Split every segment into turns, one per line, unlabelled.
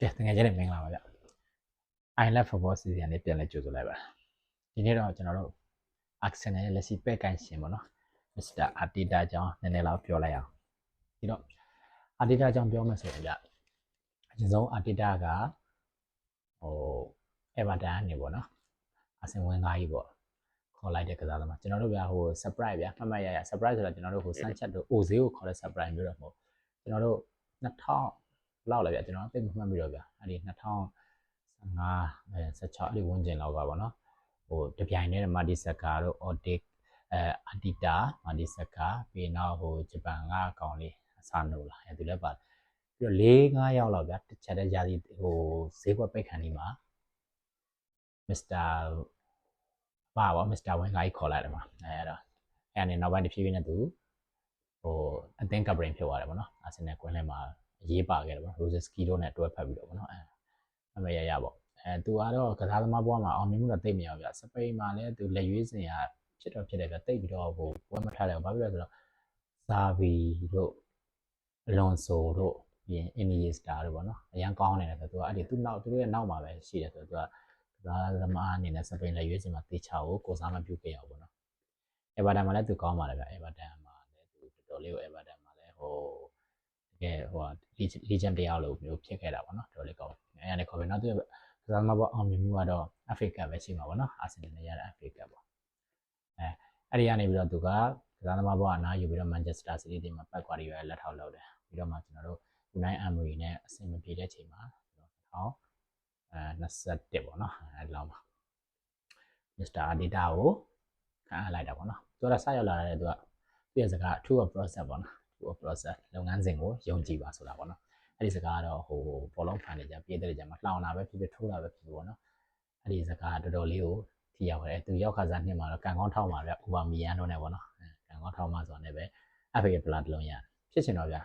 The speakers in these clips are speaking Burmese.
ကဲတကယ်ချင်းမင်္ဂလာပါဗျ I love football season လေးပြန်လဲကြိုဆိုလိုက်ပါဒီနေ့တော့ကျွန်တော်တို့ Arsenal ရဲ့လက်ရှိပဲ့ကန်ရှင်ပေါ့နော် Mr. Arteta အကြောင်းနည်းနည်းလောက်ပြောလိုက်အောင်ဒီတော့ Arteta အကြောင်းပြောမယ်ဆိုရင်ဗျအရင်ဆုံး Arteta ကဟို Everton နေပေါ့နော်အဆင်ဝင်သားကြီးပေါ့ခေါ်လိုက်တဲ့ကစားသမားကျွန်တော်တို့ဗျဟို surprise ဗျမှတ်မှတ်ရရ surprise ဆိုတာကျွန်တော်တို့ဟို Sanchez တို့ Ozil ကိုခေါ်တဲ့ surprise မျိုးတော့မဟုတ်ကျွန်တော်တို့2000 လောက်လည်းဗျကျွန်တော်သိမှတ်ပြီးတော့ဗျအဲ့ဒီ2015အဲ16အဲ့ဒီဝန်းကျင်လောက်ကပေါ့နော်ဟိုတပြိုင်တည်းမာဒီဆက်ကတို့ Odik အဲအတီတာမာဒီဆက်ကပြီးနောက်ဟိုဂျပန်ကအကောင်လေးအဆာနိုလာအဲသူလည်းပါပြီးတော့၄၅ယောက်လောက်ဗျတစ်ချက်တည်းယာစီဟိုဈေးကွက်ပိတ်ခံဒီမှာမစ္စတာပါပါမစ္စတာဝင်းကကြီးခေါ်လိုက်တယ်မှာအဲအဲ့တော့အဲ့အနေနောက်ပိုင်းတစ်ဖြည်းဖြည်းနဲ့သူဟိုအသင်းကပရင်ဖြစ်သွားတယ်ပေါ့နော်အာဆင်နယ်ကွင်းထဲမှာ အရေးပါခဲ့တယ်ပေါ့ရိုဇက်စကီတို့နဲ့တွဲဖက်ပြီးတော့ပေါ့နော်အဲအမေရရပေါ့အဲသူကတော့ကစားသမားဘွားမှာအောင်မြင်မှုတော့သိမရဘူးဗျစပိန်မှာလည်းသူလက်ရွေးစင်ရဖြစ်တော့ဖြစ်တယ်ဗျတိတ်ပြီးတော့ဟိုပွဲမထားတယ်ဘာဖြစ်လဲဆိုတော့ဇာဗီတို့အလွန်ဆိုတို့ပြီးရင်အင်နီယစတာတို့ပေါ့နော်အရန်ကောင်းနေတယ်ဆိုတော့သူကအဲ့ဒီသူ့နောက်သူတို့ရဲ့နောက်မှာပဲရှိတယ်ဆိုတော့သူကကစားသမားအနေနဲ့စပိန်လက်ရွေးစင်မှာတေချာကိုကိုစားမပြုတ်ခဲ့ရအောင်ပေါ့နော်အေဗာတန်မှာလည်းသူကောင်းပါတယ်ဗျအေဗာတန်မှာလည်းသူတော်တော်လေးကိုအေဗာတန်မှာလည်းဟို တကယ်ဟိုလီဂျန်တရားလို့မျိုးဖြစ်ခဲ့တာပေါ့နော်တော်တော်လေးကောင်းအဲ့ဒါနဲ့ခေါ်ပြီးနောက်သူကစားသမားပေါ့အောင်မြင်မှုကတော့အဖရိကပဲရှိမှာပေါ့နော်အာဆင်နယ်နဲ့ရတဲ့အဖရိကပေါ့အဲအဲ့ဒီကနေပြီးတော့သူကကစားသမားဘောကအနားယူပြီးတော့မန်ချက်စတာစီးတီးတင်မှာပတ်ကွာရီရဲ့လက်ထောက်လုပ်တယ်ပြီးတော့မှကျွန်တော်တို့ယူနိုက်အမ်မရီနဲ့အဆင်မပြေတဲ့ချိန်မှာကျွန်တော်အဲ21ပေါ့နော်အဲ့လောက်မှာမစ္စတာအာဒီတာကိုခန့်အပ်လိုက်တာပေါ့နော်သူကစရောက်လာတဲ့သူကသူ့ရဲ့စကား true of process ပေါ့နော် true of process လုပ်ငန်းစဉ်ကိုယုံကြည်ပါဆိုတာပေါ့နော်အဲ့ဒီစကားကတော့ဟိုဘောလုံးဖန်နေကြပြည်တဲ့ကြမှာလှောင်တာပဲဖြစ်ဖြစ်ထိုးတာပဲဖြစ်ဖြစ်ပေါ့နော်အဲ့ဒီစကားတော်တော်လေးကိုထိရောက်တယ်သူရောက်ခါစားနှစ်မှာတော့ကန်ကောင်းထောက်မှာဗျဥပါမီယန်တို့နဲ့ပေါ့နော်ကန်ကောင်းထောက်မှာဆိုတာနဲ့ပဲ FA ပလာတလုံးရဖြစ်ချင်တော့ဗျ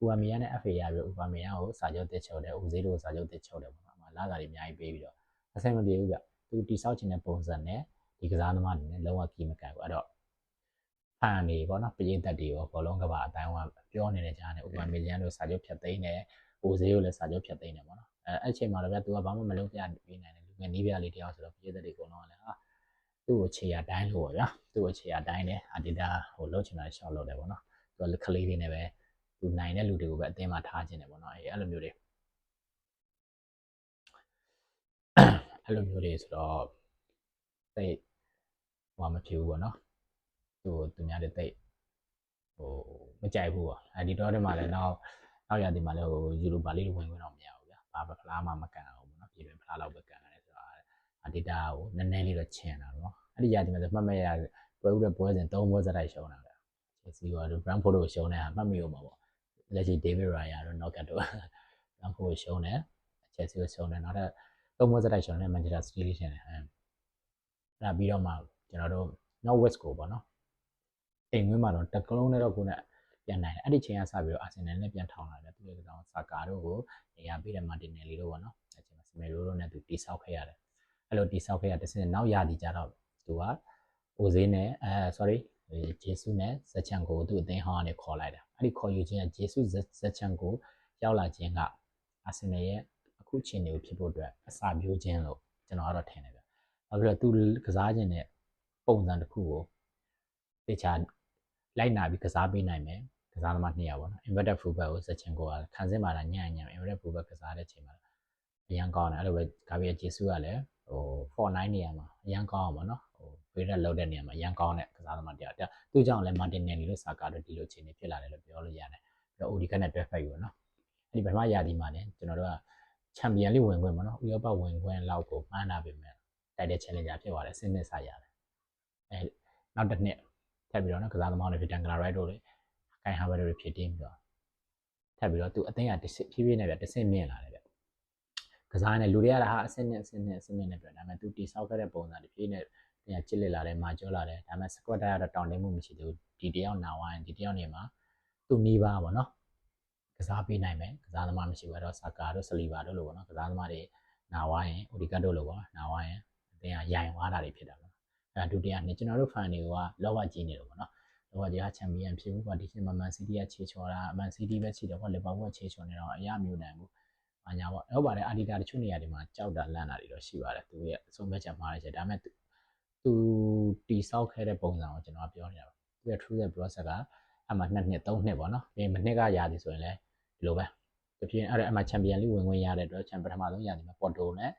ဥပါမီယန်နဲ့ FA ရပြီးဥပါမီယန်ကိုစာချုပ်တစ်ချုပ်တယ်ဦးသေးတို့စာချုပ်တစ်ချုပ်တယ်ပေါ့နော်လာစာတွေအများကြီးပေးပြီးတော့အဆင်မပြေဘူးဗျသူတိဆောက်ချင်တဲ့ပုံစံနဲ့ဒီကစားသမားတွေနဲ့လုံးဝကီမကန်ဘူးအဲ့တော့ ဖန်နေပေါ့နော်ပြည်သက်တွေရောဘောလုံးကဘာအတိုင်းဝပြောနေတဲ့ကြားနဲ့ဥပမာမီလီယန်တို့စာချုပ်ဖြတ်သိမ်းတယ်။ပိုဈေးကိုလည်းစာချုပ်ဖြတ်သိမ်းတယ်ပေါ့နော်။အဲအဲ့ချိန်မှာတော့ဗျသူကဘာမှမလုပ်ပြပေးနိုင်တယ်လူငယ်နီးပြလေးတယောက်ဆိုတော့ပြည်သက်တွေအကုန်လုံးကလည်းဟာသူ့ကိုခြေရတိုင်းလို့ပေါ့ဗျာ။သူ့ကိုခြေရတိုင်းတယ်အာဒီတာဟိုလှုပ်ချင်တာရှောက်လုပ်တယ်ပေါ့နော်။သူကကလေးလေးနဲ့ပဲသူနိုင်တဲ့လူတွေကိုပဲအတင်းမှာထားခြင်းတယ်ပေါ့နော်။အဲအဲ့လိုမျိုးတွေအဲ့လိုမျိုးတွေဆိုတော့တိတ်ဟိုမဖြစ်ဘူးပေါ့နော်။ သူသူများတွေတိတ်ဟိုမကြိုက်ဘူးပေါ့အဲဒီတော့ဒီမှာလည်းနောက်နောက်ရသည်မှာလည်းဟိုယူရိုပါလေးဝင်ခွင့်တော့မရဘူးဗျာဘာပဲဖလားမှမကန်အောင်ပေါ့နော်ပြည်တွင်ဖလားလောက်ပဲကန်ရတယ်ဆိုတော့အဒေတာကိုနည်းနည်းလေးတော့ချင်တာပေါ့အဲ့ဒီရသည်မှာဆိုမှတ်မရပွဲဥတဲ့ပွဲစဉ်၃ပွဲစတိုက်ရှုံးတာဗျာချက်စီကဘရန်ဖို့တို့ရှုံးနေတာမှတ်မိဦးမှာပေါ့လက်ရှိဒေးဗစ်ရာယာတို့နော့ကတ်တို့ဘရန်ဖို့ရှုံးတယ်ချက်စီကိုရှုံးတယ်နောက်ထပ်၃ပွဲစတိုက်ရှုံးတယ်မန်ချက်စတာစတီးလေးရှင်တယ်အဲအဲ့ပြီးတော့မှကျွန်တော်တို့ North West ကိုပေါ့နော် အိမ်ဝင်းမှာတော့တကလုံးနဲ့တော့ကိုနဲ့ပြန်နိုင်တယ်အဲ့ဒီချိန်ကစပြီးတော့အာဆင်နယ်နဲ့ပြန်ထောင်လာတယ်သူရဲ့ကောင်ဆာကာတို့ကိုနေရာပေးတယ်မာတင်နယ်လီတို့ပေါ့နော်အဲ့ချိန်မှာစမယ်ရိုးတို့နဲ့သူတိဆောက်ခဲ့ရတယ်အဲ့လိုတိဆောက်ခဲ့ရတဲ့စင်နောက်ရသည်ကြတော့သူကအိုဈေးနဲ့အဲ sorry ဂျေဆုနဲ့ဇက်ချန်ကိုသူ့အသင်းဟောင်းကနေခေါ်လိုက်တာအဲ့ဒီခေါ်ယူခြင်းကဂျေဆုဇက်ချန်ကိုရောက်လာခြင်းကအာဆင်နယ်ရဲ့အခုချိန်တွေကိုဖြစ်ဖို့အတွက်အစာပြိုးခြင်းလို့ကျွန်တော်ကတော့ထင်တယ်ဗျ။ဘာဖြစ်လို့သူကစားခြင်းနဲ့ပုံစံတစ်ခုကိုတေချာ လိုက်နာပြီးကစားပေးနိုင်မယ်ကစားသမားနှစ်ယောက်ပေါ့နော် inverted fullback ကိုစက်ချင်ကိုကခံစင်ပါတာညံ့ညံ့ inverted fullback ကစားတဲ့ချိန်မှာအရန်ကောင်းတယ်အဲ့လိုပဲဂါဗီယယ်ဂျေဆုကလည်းဟို49နေရာမှာအရန်ကောင်းအောင်ပေါ့နော်ဟိုဘေးရက်လောက်တဲ့နေရာမှာအရန်ကောင်းတဲ့ကစားသမားတရားတရားသူကြောင့်လည်းမာတင်နယ်လီလို့စာကာတို့ဒီလိုချိန်နေဖြစ်လာတယ်လို့ပြောလို့ရတယ်ပြီးတော့ OD ကနဲ့တွဲဖက်ယူပေါ့နော်အဲ့ဒီပထမရာသီမှာလည်းကျွန်တော်တို့ကချန်ပီယံလိဝင်ခွင့်ပေါ့နော်ဥရောပဝင်ခွင့်လောက်ကိုမှန်းတာပဲမဲ့တိုက်တဲ့ challenger ဖြစ်သွားတယ်စနစ်စားရတယ်အဲနောက်တစ်နှစ် ထပ်ပြီးတော့နော်ကစားသမားတွေဖြစ်တန်ဂလာရိုက်တို့လေကိုင်ဟာဘတ်တို့ဖြစ်တင်းပြီးတော့ထပ်ပြီးတော့သူအသိရတစ်ဆင့်ဖြည်းဖြည်းနဲ့ပြတစ်ဆင့်မြင့်လာတယ်ဗျကစားနေလူတွေကဟာအဆင့်နဲ့အဆင့်နဲ့အဆင့်နဲ့ပြဒါပေမဲ့သူတိဆောက်ခဲ့တဲ့ပုံစံတစ်ဖြည်းနဲ့တင်ချစ်လက်လာတယ်မာကျောလာတယ်ဒါပေမဲ့ squad တက်ရတော့တောင်းတမှုမရှိသေးဘူးဒီတယောက်နာဝိုင်းဒီတယောက်နေမှာသူနီးပါပေါ့နော်ကစားပေးနိုင်မယ်ကစားသမားမရှိဘူးအဲ့တော့ဆာကာတို့ဆလီဘာတို့လိုပေါ့နော်ကစားသမားတွေနာဝိုင်းအိုဒီကတ်တို့လိုပေါ့နာဝိုင်းအတင်းကရိုင်သွားတာတွေဖြစ်တာ ပေါ့အဲဒုတိယနှစ်ကျွန်တော်တို့ fan တွေကလောဘကြီးနေတယ်ပေါ့နော်လောဘကြီးကချန်ပီယံဖြစ်ဘူးကွာဒီချိန်မှာမန်စီးတီးကခြေချော်တာမန်စီးတီးပဲခြေတယ်ကွာလီဗာပူးကခြေချော်နေတော့အရမျိုးနိုင်ဘူးအညာပေါ့ဟုတ်ပါတယ်အာဒီတာတချို့နေရာတွေမှာကြောက်တာလန့်တာတွေတော့ရှိပါတယ်သူရဲ့အဆုံးဖြတ်ချက်မှားတဲ့ချက်ဒါပေမဲ့သူသူတီဆောက်ခဲ့တဲ့ပုံစံကိုကျွန်တော်ပြောနေတာပါသူရဲ့ true ရဲ့ process ကအမှ2နှစ်3နှစ်ပေါ့နော်ပြီးမနှစ်ကရာသီဆိုရင်လည်းဒီလိုပဲတပြင်းအဲ့ဒါအမှချန်ပီယံလိဝင်ဝင်ရတဲ့အတွက်ချန်ပထမဆုံးရာသီမှာပေါ်တိုနဲ့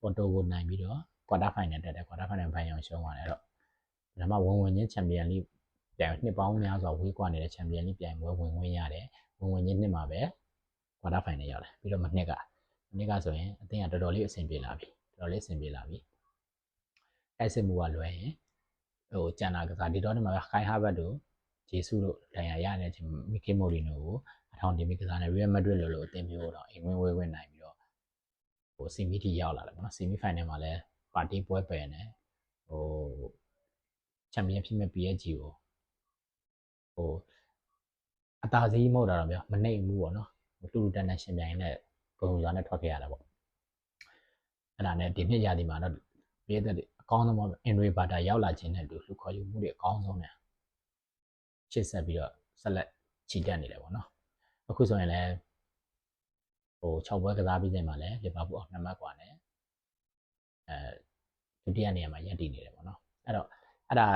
ပေါ်တိုကိုနိုင်ပြီးတော့ quarter final တက်တယ် quarter final ဘိုင်အောင်ရှုံးသွားတယ်အဲ့တော့ဒါမှဝင်ဝင်ချင်းချန်ပီယံလိပြန်နှစ်ပေါင်းများစွာဝေးကွာနေတဲ့ချန်ပီယံလိပြန်ပွဲဝင်ဝင်ရတယ်ဝင်ဝင်ချင်းနှစ်မှာပဲ quarter final ရောက်တယ်ပြီးတော့မနှစ်ကမနှစ်ကဆိုရင်အသင်းကတော်တော်လေးအဆင်ပြေလာပြီတော်တော်လေးအဆင်ပြေလာပြီအဲ့စစ်မှုကလွယ်ရင်ဟိုကျန်တာကစားဒီတော့ဒီမှာခိုင်ဟာဘတ်တို့ဂျေဆုတို့ဒိုင်ယာရတဲ့ချင်းမီကီမိုရီနိုကိုအထောင်တင်ပြီးကစားနေ Real Madrid လို့လို့အသင်းမျိုးတော့အိမ်ဝင်ဝဲဝဲနိုင်ပြီးတော့ဟိုစီမီတီရောက်လာတယ်ပေါ့နော်စီမီဖိုင်နယ်မှာလည်း ပါတီပွဲပယ်နေဟိုချန်ပီယံဖြစ်မဲ့ PSG ကိုဟိုအသာစီးမဟုတ်တာတော့ဗျာမနှိမ်ဘူးပေါ့နော်တူတူတန်တန်ရှင်ပြိုင်နဲ့ပုံစံနဲ့ထွက်ခဲ့ရတာပေါ့အဲ့ဒါနဲ့ဒီနှစ်ရာသီမှာတော့ပြည်သက်တွေအကောင်းဆုံးပေါ့အင်ရီဘာတာရောက်လာခြင်းနဲ့တူလူခေါ်ယူမှုတွေအကောင်းဆုံးနဲ့ရှစ်ဆက်ပြီးတော့ဆက်လက်ချီတက်နေတယ်ပေါ့နော်အခုဆိုရင်လည်းဟို6ပွဲကစားပြီးချိန်မှာလည်းလီဗာပူးအောင်နှစ်မှတ်กว่าနဲ့အဲ ဒုတိယနေရာမှာရပ်တည်နေတယ်ပေါ့နော်အဲ့တော့အဲ့ဒါ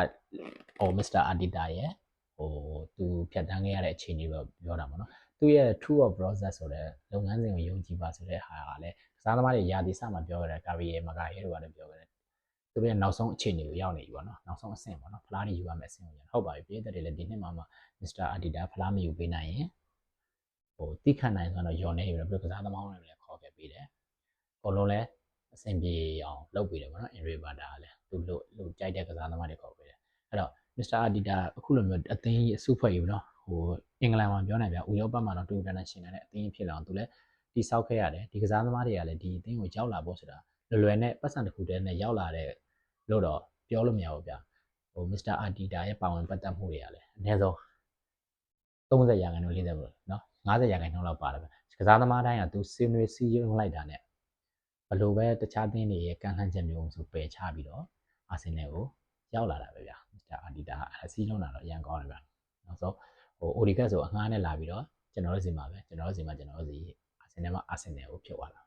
ဟိုမစ္စတာအာဒီတာရဲ့ဟိုသူဖြတ်တန်းခဲ့ရတဲ့အခြေအနေပဲပြောတာပေါ့နော်သူရဲ့ true of process ဆိုတဲ့လုပ်ငန်းစဉ်ကိုယုံကြည်ပါဆိုတဲ့ဟာကလည်းကစားသမားတွေယာတီစမှာပြောကြတယ်ကာဗီယေမကာယေတို့ကလည်းပြောကြတယ်သူရဲ့နောက်ဆုံးအခြေအနေကိုရောက်နေပြီပေါ့နော်နောက်ဆုံးအဆင့်ပေါ့နော်ဖလားတွေယူရမယ့်အဆင့်ကိုရောက်ဟုတ်ပါပြီပြည်သက်တွေလည်းဒီနှစ်မှာမှမစ္စတာအာဒီတာဖလားမယူပေးနိုင်ရင်ဟိုတိခတ်နိုင်ဆိုတော့ယွန်နေပြီပြီးကစားသမားတွေလည်းခေါ်ခဲ့ပေးတယ်အကုန်လုံးလည်း အဆင်ပြေအောင်လုပ်ပေးတယ်ပေါ့နော်အင်ရီဘာတာကလည်းသူလို့လို့ကြိုက်တဲ့ကစားသမားတွေခေါ်ပေးတယ်အဲ့တော့မစ္စတာအာဒီတာအခုလိုမျိုးအသင်းကြီးအစုဖွဲ့ယူနော်ဟိုအင်္ဂလန်မှာပြောနိုင်ပြဥရောပမှာတော့တူတန်တန်ရှင်နေတဲ့အသင်းဖြစ်လာအောင်သူလည်းတိဆောက်ခဲ့ရတယ်ဒီကစားသမားတွေကလည်းဒီအသင်းကိုရောက်လာဖို့ဆိုတာလွယ်လွယ်နဲ့ပတ်စံတစ်ခုတည်းနဲ့ရောက်လာတဲ့လို့တော့ပြောလို့မရဘူးဗျဟိုမစ္စတာအာတီတာရဲ့ပါဝင်ပတ်သက်မှုတွေကလည်းအနည်းဆုံး30ရာခိုင်နှုန်း40ပေါ့နော်50ရာခိုင်နှုန်းလောက်ပါတယ်ဗျကစားသမားတိုင်းကသူစင်းနွေးစီးရုံလိုက်တာနဲ့ ဘလို့ပဲတခြားသင်းတွေရဲ့ကန့်လန့်ချက်မျိုးဆိုပယ်ချပြီးတော့အာဆင်နယ်ကိုရောက်လာတာပဲဗျမစ္စတာအာတီတာအစီးလုံးလာတော့အရင်ကောင်းတယ်ဗျနောက်ဆုံးဟိုအိုဒီကတ်ဆိုအငှားနဲ့လာပြီးတော့ကျွန်တော်တို့စီမှာပဲကျွန်တော်တို့စီမှာကျွန်တော်တို့စီအာဆင်နယ်မှာအာဆင်နယ်ကိုဖြစ်သွားတာ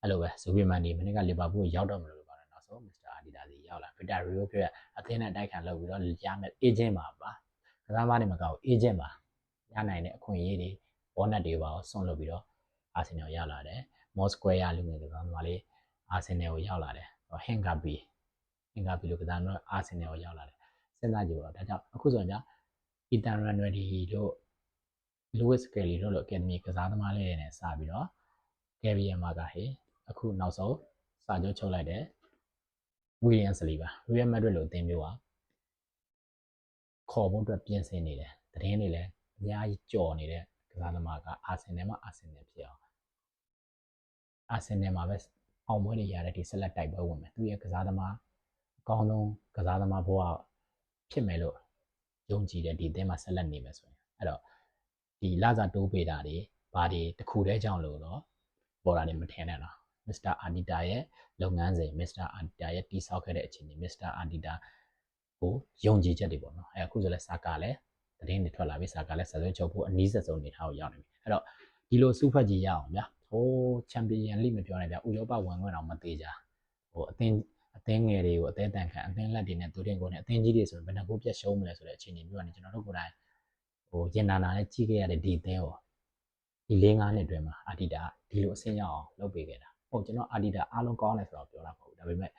အဲ့လိုပဲဇူဘီမန်ဒီမနေ့ကလီဗာပူးကိုရောက်တော့မလို့ပါတယ်နောက်ဆုံးမစ္စတာအာဒီဒါစီရောက်လာဗီတာရီယိုပြောရအသင်းနဲ့တိုက်ခံလုပ်ပြီးတော့ရမယ်အေဂျင့်ပါပါကစားမနေမကောက်အေဂျင့်ပါရနိုင်တဲ့အခွင့်အရေးတွေဘောနက်တွေပါဆွန့်လုပ်ပြီးတော့အာဆင်နယ်ရောက်လာတယ် မော့စကွဲရလူငယ်ကစားသမားလေးအာဆင်နယ်ကိုရောက်လာတယ်ဟင်ဂါဘီဟင်ဂါဘီလိုကစားတော့အာဆင်နယ်ကိုရောက်လာတယ်စဉ်းစားကြည့်ပါတော့ဒါကြောင့်အခုဆိုရင်ဗျာအီတန်ရန်ဝဒီတို့လူးဝစ်ကယ်လီတို့လိုအကယ်ဒမီကစားသမားလေးတွေနဲ့စပြီးတော့ကယ်ဗီယန်မာကဟေအခုနောက်ဆုံးစာချုပ်ချုပ်လိုက်တဲ့ဝီလီယန်စလီပါရီယယ်မက်ဒရစ်လိုအသင်းမျိုးပါခေါ်ဖို့အတွက်ပြင်ဆင်နေတယ်သတင်းတွေလည်းအများကြီးကြော်နေတဲ့ကစားသမားကအာဆင်နယ်မှာအာဆင်နယ်ဖြစ်အောင် အာဆင်နယ်မှာပဲအောင်ပွဲတွေရတဲ့ဒီဆက်လက်တိုက်ပွဲဝင်မယ်သူရဲ့ကစားသမားအကောင်းဆုံးကစားသမားဘဝဖြစ်မယ်လို့ယုံကြည်တဲ့ဒီအသင်းမှာဆက်လက်နေမယ်ဆိုရင်အဲ့တော့ဒီလာစာတိုးပေးတာတွေဘာတွေတခုတည်းကြောင့်လို့တော့ပေါ်တာတွေမထင်နဲ့တော့မစ္စတာအာဒီတာရဲ့လုပ်ငန်းစဉ်မစ္စတာအာဒီတာရဲ့တိဆောက်ခဲ့တဲ့အခြေအနေမစ္စတာအာဒီတာကိုယုံကြည်ချက်တွေပေါ့နော်အဲအခုဆိုလဲစာကာလည်းတရင်တွေထွက်လာပြီစာကာလည်းဆက်စွဲချုပ်ဖို့အနည်းဆက်ဆုံးနေထားကိုရောက်နေပြီအဲ့တော့ဒီလိုစုဖက်ကြီးရအောင်ဗျာ ဟိုချန်ပီယံလိမပြောနိုင်ဗျာဥရောပဝင်ခွင့်တော့မသေးကြဟိုအသင်းအသင်းငယ်တွေကိုအသေးတန်ခံအသင်းလက်တွေနဲ့သူတင်ကိုနဲ့အသင်းကြီးတွေဆိုရင်ဘယ်နှကိုပြတ်ရှုံးမလဲဆိုတဲ့အခြေအနေမျိုးကနေကျွန်တော်တို့ကိုယ်တိုင်ဟိုရင်နာနာနဲ့ကြီးခဲ့ရတဲ့ဒီအသင်းကိုဒီ၄၅နှစ်အတွင်းမှာအာဒီတာဒီလိုအဆင့်ရောက်အောင်လုပ်ပေးခဲ့တာဟုတ်ကျွန်တော်အာဒီတာအားလုံးကောင်းတယ်ဆိုတော့ပြောတာမဟုတ်ဘူးဒါပေမဲ့တ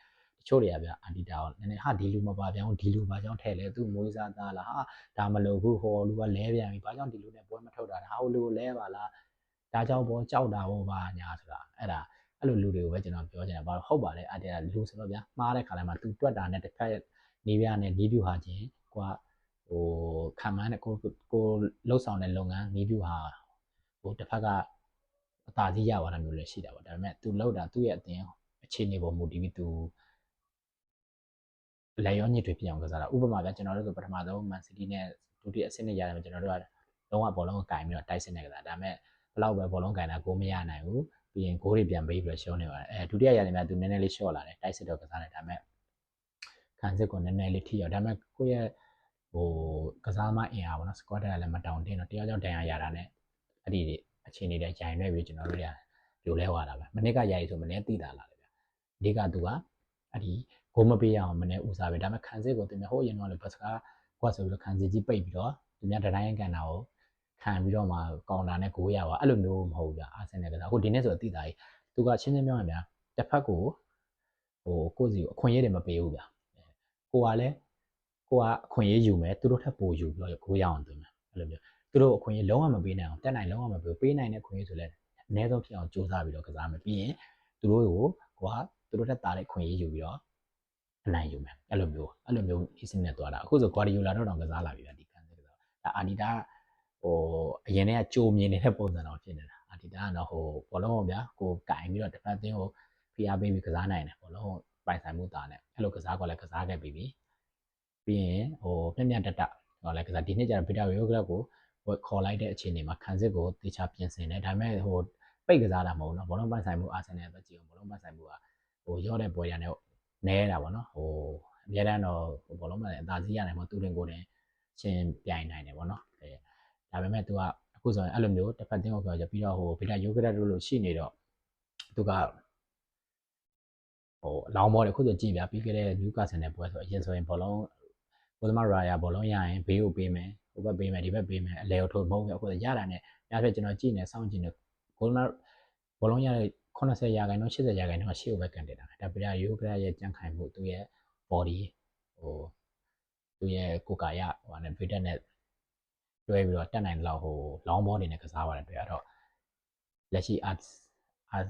ချို့တွေကဗျအာဒီတာကိုနည်းနည်းဟာဒီလူမပါပြောင်းဒီလူပါကြောင်းထဲလဲသူ့မွေးစားသားလားဟာဒါမလို့ဘူးဟောလူကလဲပြန်ပြီဘာကြောင့်ဒီလူနဲ့ပွဲမထုတ်တာဟာဟိုလူကိုလဲပါလား ဒါကြောင့်ဘောကြောက်တာဘောပါညာဆိုတာအဲ့ဒါအဲ့လိုလူတွေကိုပဲကျွန်တော်ပြောချင်တာဘာလို့ဟုတ်ပါလဲအာဒီတာလူဆိုတော့ဗျာမှားတဲ့ခါတိုင်းမှာသူတွက်တာနဲ့တစ်ခါနေပြနဲ့နီးပြူဟာချင်းကွာဟိုခံမှန်းတဲ့ကိုကိုလှုပ်ဆောင်တဲ့လုပ်ငန်းနီးပြူဟာဟိုတစ်ဖက်ကအသာစီးရသွားတာမျိုးလည်းရှိတာပေါ့ဒါပေမဲ့ तू လောက်တာသူ့ရဲ့အတင်းအခြေအနေပေါ်မူတည်ပြီး तू လက်ရောညစ်တွေပြအောင်ကစားတာဥပမာကကျွန်တော်တို့ဆိုပထမဆုံး Man City နဲ့ဒုတိယအဆင့်နဲ့ရတယ်ကျွန်တော်တို့ကလုံးဝဘောလုံးကိုကင်ပြီးတော့တိုက်စစ်နေကြတာဒါပေမဲ့ ဘလောက်ပဲဘောလုံးကင်တာကိုမရနိုင်ဘူးပြီးရင်ဂိုးတွေပြန်ပေးပြီးတော့ရှုံးနေပါတယ်အဲဒုတိယရတယ်များ तू နည်းနည်းလေးရှော့လာတယ်တိုက်စစ်တော့ကစားတယ်ဒါပေမဲ့ခံစစ်ကိုနည်းနည်းလေးထိရောက်ဒါပေမဲ့ကိုယ့်ရဲ့ဟိုကစားမအင်အားပေါ့နော် squad တက်လည်းမတောင်တင်းတော့တယောက်ကြောင့်ဒဏ်ရာရတာနဲ့အဲ့ဒီအခြေအနေတွေဂျိုင်ရွက်ပြီးကျွန်တော်တို့ရလိုလဲသွားတာပဲမနေ့ကရိုက်ဆိုမနေ့သိတာလာတယ်ဗျအဓိကသူကအဲ့ဒီဂိုးမပေးရအောင်မနေ့ဦးစားပဲဒါပေမဲ့ခံစစ်ကိုသူများဟိုအရင်တော့လေဘတ်စကားကွက်ဆိုပြီးတော့ခံစစ်ကြီးပိတ်ပြီးတော့သူများဒတိုင်းကန်တာကို ခံပြီးတော့မှကောင်တာနဲ့ဂိုးရပါအဲ့လိုမျိုးမဟုတ်ဘူးဗျအာဆင်နယ်ကစားအခုဒီနေ့ဆိုတော့သိတာကြီးသူကချင်းချင်းပြောရင်ဗျတစ်ဖက်ကိုဟိုကိုယ့်စီကိုအခွင့်အရေးတွေမပေးဘူးဗျကိုကလည်းကိုကအခွင့်အရေးယူမယ်သူတို့ထပ်ပိုယူပြီးတော့ဂိုးရအောင်သွင်းမယ်အဲ့လိုမျိုးသူတို့အခွင့်အရေးလုံးဝမပေးနိုင်အောင်တက်နိုင်လုံးဝမပေးပေးနိုင်တဲ့ခွင့်ရေးဆိုလဲအနည်းဆုံးဖြစ်အောင်စူးစမ်းပြီးတော့ကစားမယ်ပြီးရင်သူတို့ကိုကိုကသူတို့ထက်တာတဲ့ခွင့်ရေးယူပြီးတော့အနိုင်ယူမယ်အဲ့လိုမျိုးအဲ့လိုမျိုးအစီအစဉ်သွားတာအခုဆိုဂွာဒီယိုလာတော့တောင်ကစားလာပြီဗျဒီကန်စစ်ကစားဒါအာဒီတာ ဟိုအရင်တည်းကကြိုမြင်နေတဲ့ပုံစံတော့ဖြစ်နေတာအာဒီတာကတော့ဟိုဘောလုံးကိုဗျာကိုကင်ပြီးတော့တစ်ဖက်သင်းကိုဖိအားပေးပြီးကစားနိုင်တယ်ဘောလုံးပိုင်ဆိုင်မှုတာနဲ့အဲ့လိုကစားကောလည်းကစားခဲ့ပြီးပြီပြီးရင်ဟိုမျက်မျက်တက်တက်ဟောလည်းကစားဒီနေ့ကျတော့ဗီတာယိုဂရက်ကိုဝက်ခေါ်လိုက်တဲ့အချိန်တွေမှာခံစစ်ကိုတေချာပြင်ဆင်တယ်ဒါပေမဲ့ဟိုပိတ်ကစားတာမဟုတ်ဘူးเนาะဘောလုံးပိုင်ဆိုင်မှုအာဆင်နယ်ပဲကြည့်အောင်ဘောလုံးပိုင်ဆိုင်မှုကဟိုရော့တဲ့ပွဲရနဲ့နဲတာပေါ့နော်ဟိုအများတန်းတော့ဘောလုံးပိုင်ဆိုင်အသာစီးရတယ်မဟုတ်သူတင်ကိုတင်ချင်းပြိုင်နိုင်တယ်ပေါ့နော်အဲ ဒါပေမဲ့ तू ကအခုဆိုရင်အဲ့လိုမျိုးတစ်ဖက်တင်းကိုပြောကြပြီးတော့ဟိုဗီတာယိုဂရက်တို့လို့ရှိနေတော့သူကဟိုအလောင်းဘောတွေခုဆိုကြည့်ဗျာပြီးခဲ့တဲ့နျူကာဆယ်နဲ့ပွဲဆိုအရင်ဆိုရင်ဘောလုံးကိုသမရာယာဘောလုံးရရင်ဘေးကိုပေးမယ်ဟိုဘက်ပေးမယ်ဒီဘက်ပေးမယ်အလဲကိုထိုးမဟုတ်ဘူးအခုရတာနဲ့များဖြစ်ကျွန်တော်ကြည့်နေစောင့်ကြည့်နေကိုသမဘောလုံးရတဲ့80ရာခိုင်နှုန်း80ရာခိုင်နှုန်းရှေ့ကိုပဲကန်တင်တာဒါပြရယိုဂရရဲ့ကြံ့ခိုင်မှုသူရဲ့ body ဟိုသူရဲ့ကိုယ်ကာယဟိုနဲ့ဗီတက်နဲ့ တွဲပြီးတော့တက်နိုင်တဲ့လောက်ဟို long ball တွေနဲ့ကစားပါတယ်တွေ့ရတော့လက်ရှိ arts art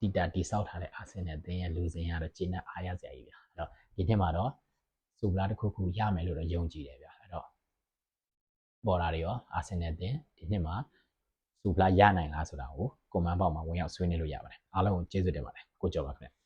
တီတာတိဆောက်ထားတဲ့အာဆင်နယ်အသင်းရဲ့လူစင်ကတော့ကျင်းတဲ့အားရစရာကြီးဗျာအဲ့တော့ဒီနှစ်မှာတော့စူပလာတစ်ခုခုရမယ်လို့တော့ယုံကြည်တယ်ဗျာအဲ့တော့ပေါ်လာတွေရောအာဆင်နယ်အသင်းဒီနှစ်မှာစူပလာရနိုင်လားဆိုတာကိုကွန်မန့်ဘောက်မှာဝင်ရောက်ဆွေးနွေးလို့ရပါတယ်အားလုံးကိုကျေးဇူးတင်ပါတယ်ကိုကျော်ပါခင်ဗျ